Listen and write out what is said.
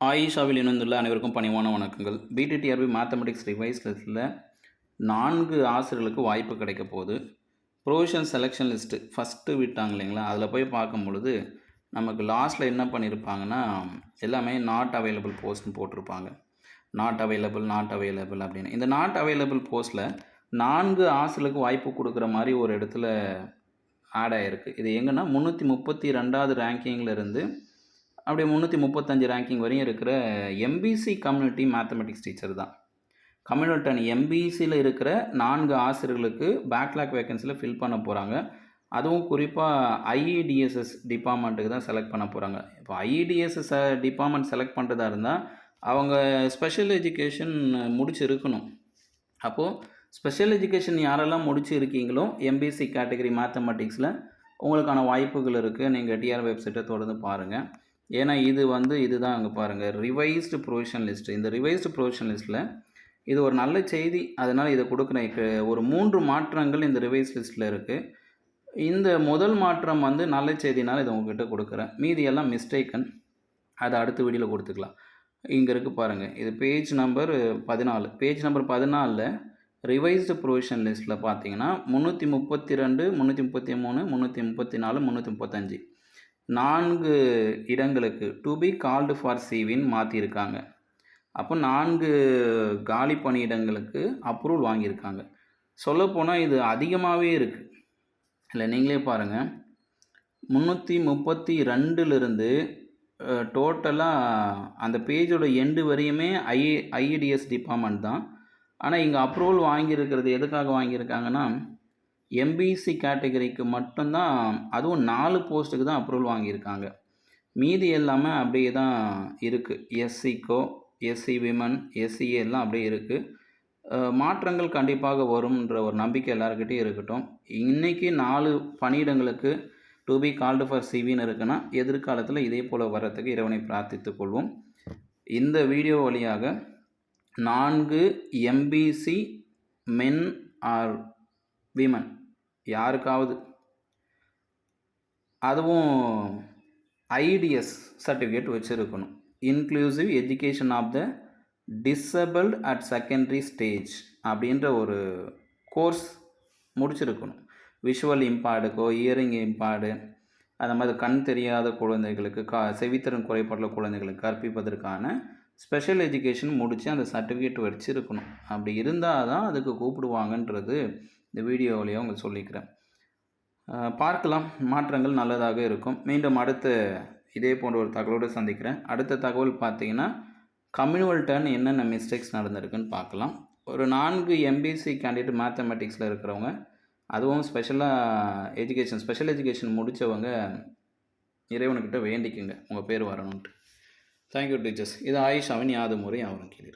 ஆயிஷாவில் இணைந்துள்ள அனைவருக்கும் பணிவான வணக்கங்கள். பிடிடிஆர்பி மேத்தமெட்டிக்ஸ் ரிவைஸ் லிஸ்ட்டில் நான்கு ஆசிரியர்களுக்கு வாய்ப்பு கிடைக்க போகுது. ப்ரொவிஷன் செலெக்ஷன் லிஸ்ட்டு ஃபஸ்ட்டு விட்டாங்க இல்லைங்களா? அதில் போய் பார்க்கும் பொழுது நமக்கு லாஸ்ட்டில் என்ன பண்ணியிருப்பாங்கன்னா எல்லாமே நாட் அவைலபிள் போஸ்ட்னு போட்டிருப்பாங்க. நாட் அவைலபிள் நாட் அவைலபிள் அப்படின்னு. இந்த நாட் அவைலபிள் போஸ்ட்டில் நான்கு ஆசிரியர்களுக்கு வாய்ப்பு கொடுக்குற மாதிரி ஒரு இடத்துல ஆட் ஆகிருக்கு இது எங்கன்னா முந்நூற்றி முப்பத்தி ரெண்டாவது ரேங்கிங்கில் இருந்து அப்படியே முந்நூற்றி முப்பத்தஞ்சு ரேங்கிங் வரையும் இருக்கிற எம்பிசி கம்யூனிட்டி மேத்தமெட்டிக்ஸ் டீச்சர் தான். கம்யூனிட்டன் எம்பிசியில் இருக்கிற நான்கு ஆசிரியர்களுக்கு பேக்லாக் வேகன்சியில் ஃபில் பண்ண போகிறாங்க அதுவும் குறிப்பாக ஐஇடிஎஸ்எஸ் டிபார்ட்மெண்ட்டுக்கு தான் செலக்ட் பண்ண போகிறாங்க இப்போ ஐஇடிஎஸ்எஸ் டிபார்ட்மெண்ட் செலக்ட் பண்ணுறதா இருந்தால் அவங்க ஸ்பெஷல் எஜுகேஷன் முடிச்சு இருக்கணும். அப்போது ஸ்பெஷல் எஜுகேஷன் யாரெல்லாம் முடிச்சு இருக்கீங்களோ எம்பிசி கேட்டகரி மேத்தமெட்டிக்ஸில் உங்களுக்கான வாய்ப்புகள் இருக்குது நீங்கள் டிஆர் வெப்சைட்டை தொடர்ந்து பாருங்கள் ஏன்னா இது வந்து இதுதான் அங்கே பாருங்கள் ரிவைஸ்டு ப்ரொவிஷன் லிஸ்ட்டு இந்த ரிவைஸ்டு ப்ரொவிஷன் லிஸ்ட்டில் இது ஒரு நல்ல செய்தி. அதனால் இதை கொடுக்குறேன். இப்போ ஒரு மூன்று மாற்றங்கள் இந்த ரிவைஸ் லிஸ்ட்டில் இருக்குது இந்த முதல் மாற்றம் வந்து நல்ல செய்தினால் இதை உங்ககிட்ட கொடுக்குறேன். மீதி எல்லாம் மிஸ்டேக்கன் அதை அடுத்த வீடியோவில் கொடுத்துக்கலாம். இங்கே இருக்குது பாருங்கள் இது பேஜ் நம்பர் பதினாலு. பேஜ் நம்பர் பதினாலில் ரிவைஸ்டு ப்ரொவிஷன் லிஸ்ட்டில் பார்த்தீங்கன்னா முந்நூற்றி முப்பத்தி ரெண்டு முந்நூற்றி முப்பத்தி மூணு முந்நூற்றி முப்பத்தி நாலு முந்நூற்றி முப்பத்தஞ்சு. நான்கு இடங்களுக்கு டு பி கால்டு ஃபார் சிவின்னு மாற்றிருக்காங்க அப்போ நான்கு காலி பணியிடங்களுக்கு அப்ரூவல் வாங்கியிருக்காங்க. சொல்லப்போனால் இது அதிகமாகவே இருக்குது இல்லை நீங்களே பாருங்கள் முந்நூற்றி முப்பத்தி ரெண்டுலேருந்து டோட்டலாக அந்த பேஜோட எண்டு வரையுமே ஐ ஐஇடிஎஸ் டிபார்ட்மெண்ட் தான். ஆனால் இங்கே அப்ரூவல் வாங்கியிருக்கிறது எதுக்காக வாங்கியிருக்காங்கன்னா எம்பிசி கேட்டகரிக்கு மட்டும்தான் அதுவும் நாலு போஸ்ட்டுக்கு தான் அப்ரூவல் வாங்கியிருக்காங்க. மீதி எல்லாமே அப்படியே தான் இருக்குது எஸ்சிக்கோ எஸ்சி விமன் எஸ்சிஏ எல்லாம் அப்படியே இருக்குது மாற்றங்கள் கண்டிப்பாக வரும்ன்ற ஒரு நம்பிக்கை எல்லாருக்கிட்டையும் இருக்கட்டும். இன்றைக்கி நாலு பணியிடங்களுக்கு டு பி கால்டு ஃபார் சிவின்னு இருக்குன்னா எதிர்காலத்தில் இதே போல் வர்றதுக்கு இறைவனை பிரார்த்தித்துக் கொள்வோம். இந்த வீடியோ வழியாக நான்கு எம்பிசி மென் ஆர் விமன் யாருக்காவது. அதுவும் ஐடிஎஸ் சர்டிஃபிகேட் வச்சுருக்கணும். Inclusive education of the disabled at secondary stage அப்படின்ற ஒரு கோர்ஸ் முடிச்சிருக்கணும். விஷுவல் இம்பார்டுக்கோ இயரிங் இம்பார்டு அந்த மாதிரி கண் தெரியாத குழந்தைகளுக்கு கா செவித்திறன் குறைபாடுள்ள குழந்தைகளுக்கு கற்பிப்பதற்கான ஸ்பெஷல் எஜுகேஷன் முடித்து அந்த சர்டிஃபிகேட் வச்சுருக்கணும். அப்படி இருந்தால் தான் அதுக்கு கூப்பிடுவாங்கன்றது இந்த வீடியோவிலையும் உங்களுக்கு சொல்லிக்கிறேன். பார்க்கலாம். மாற்றங்கள் நல்லதாக இருக்கும். மீண்டும் அடுத்த இதே போன்ற ஒரு தகவலோடு சந்திக்கிறேன். அடுத்த தகவல் பார்த்தீங்கன்னா கம்யூனல் டர்ன் என்னென்ன மிஸ்டேக்ஸ் நடந்திருக்குன்னு பார்க்கலாம். ஒரு நான்கு எம்பிசி கேண்டிடேட் மேத்தமெட்டிக்ஸில் இருக்கிறவங்க அதுவும் ஸ்பெஷலாக எஜுகேஷன் ஸ்பெஷல் எஜுகேஷன் முடித்தவங்க இறைவனுக்கிட்ட வேண்டிக்குங்க. உங்கள் பேர் வரணுன்ட்டு தேங்க்யூ டீச்சர்ஸ் இது ஆயுஷ் அவன் யாது முறை அவரும் கீழே